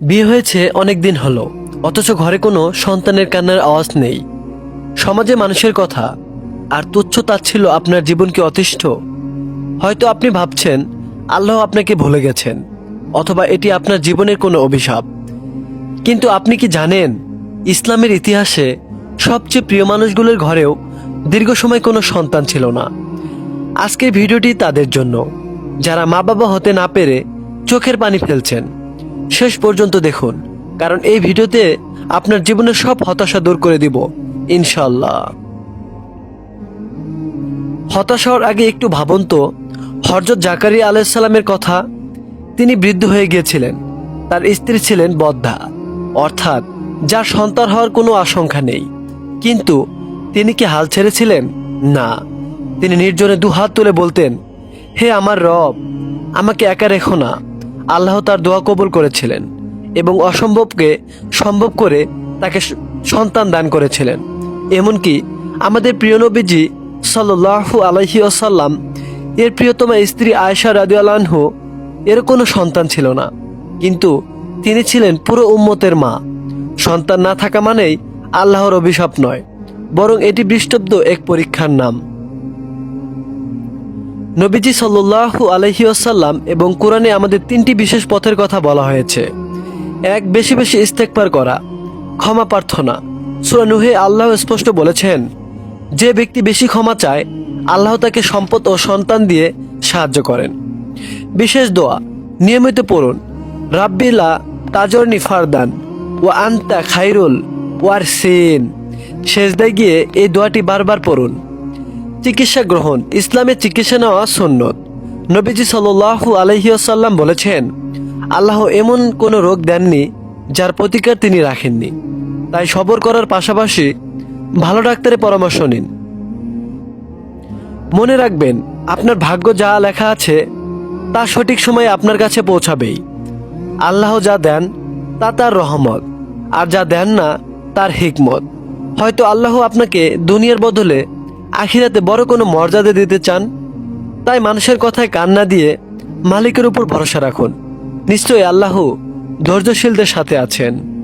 বিয়ে হয়েছে অনেক দিন হলো, অথচ ঘরে কোনো সন্তানের কান্নার আওয়াজ নেই। সমাজে মানুষের কথা, আর তুচ্ছ তাচ্ছিল আপনার জীবনকে অতিষ্ঠ। হয়তো আপনি ভাবছেন, আল্লাহ আপনাকে ভুলে গেছেন, অথবা এটি আপনার জীবনের কোনো অভিশাপ। কিন্তু আপনি কি জানেন, ইসলামের ইতিহাসে সবচেয়ে প্রিয় মানুষগুলোর ঘরেও দীর্ঘ সময় কোনো সন্তান ছিল না। আজকের ভিডিওটি তাদের জন্য, যারা মা বাবা হতে না পেরে চোখের পানি ফেলছেন। শেষ পর্যন্ত দেখুন, কারণ এই ভিডিওতে আপনার জীবনের সব হতাশা দূর করে দিব ইনশাল্লাহ হতাশা হওয়ার আগে একটু ভাবুন তো হরজত জাকারিয়া আলাইসাল্লামের কথা, তিনি বৃদ্ধ হয়ে গিয়েছিলেন, তার স্ত্রী ছিলেন বদ্ধা, অর্থাৎ যার সন্তান হওয়ার কোনো আশঙ্কা নেই। কিন্তু তিনি কি হাল ছেড়েছিলেন? না। তিনি নির্জনে দুহাত তুলে বলতেন, হে আমার রব, আমাকে একা রেখো না। আল্লাহ তার দোয়া কবুল করেছিলেন এবং অসম্ভবকে সম্ভব করে তাকে সন্তান দান করেছিলেন। এমনকি আমাদের প্রিয় নবীজি সাল্লাহু আলহি আসাল্লাম এর প্রিয়তমা স্ত্রী আয়সা আয়েশা রাদিয়াল্লাহু এর কোনো সন্তান ছিল না। কিন্তু তিনি ছিলেন পুরো উম্মতের মা। সন্তান না থাকা মানেই আল্লাহর অভিশাপ নয়, বরং এটি বৃষ্টব্দ এক পরীক্ষার নাম। নবীজি সাল্লু আলহিউসাল্লাম এবং কোরআনে আমাদের তিনটি বিশেষ পথের কথা বলা হয়েছে। এক, বেশি বেশি ইস্তেকবার করা, ক্ষমা প্রার্থনা। সুরা নুহে আল্লাহ স্পষ্ট বলেছেন, যে ব্যক্তি বেশি ক্ষমা চায়, আল্লাহ তাকে সম্পদ ও সন্তান দিয়ে সাহায্য করেন। বিশেষ দোয়া, নিয়মিত পড়ুন রাব্বিলা তাজরনি ফারদান ও আন্তা খাইরুল ওয়ার সেন শেষদায় গিয়ে এই দোয়াটি বারবার পড়ুন। চিকিৎসা গ্রহণ, ইসলামে চিকিৎসা নেওয়া সন্ন্যত নবীজি সাল্লু আলহিউসাল্লাম বলেছেন, আল্লাহ এমন কোনো রোগ দেননি যার প্রতিকার তিনি রাখেননি। তাই সবর করার পাশাপাশি ভালো ডাক্তারের পরামর্শ নিন। মনে রাখবেন, আপনার ভাগ্য যা লেখা আছে, তা সঠিক সময়ে আপনার কাছে পৌঁছাবেই। আল্লাহ যা দেন, তা তার রহমত, আর যা দেন না, তার হিকমত। হয়তো আল্লাহ আপনাকে দুনিয়ার বদলে আখিরাতে বড় কোনো মর্যাদা দিতে চান? তাই মানুষের কথায় কান না দিয়ে মালিকের উপর ভরসা রাখুন। নিশ্চয়ই আল্লাহ ধৈর্যশীলদের সাথে আছেন।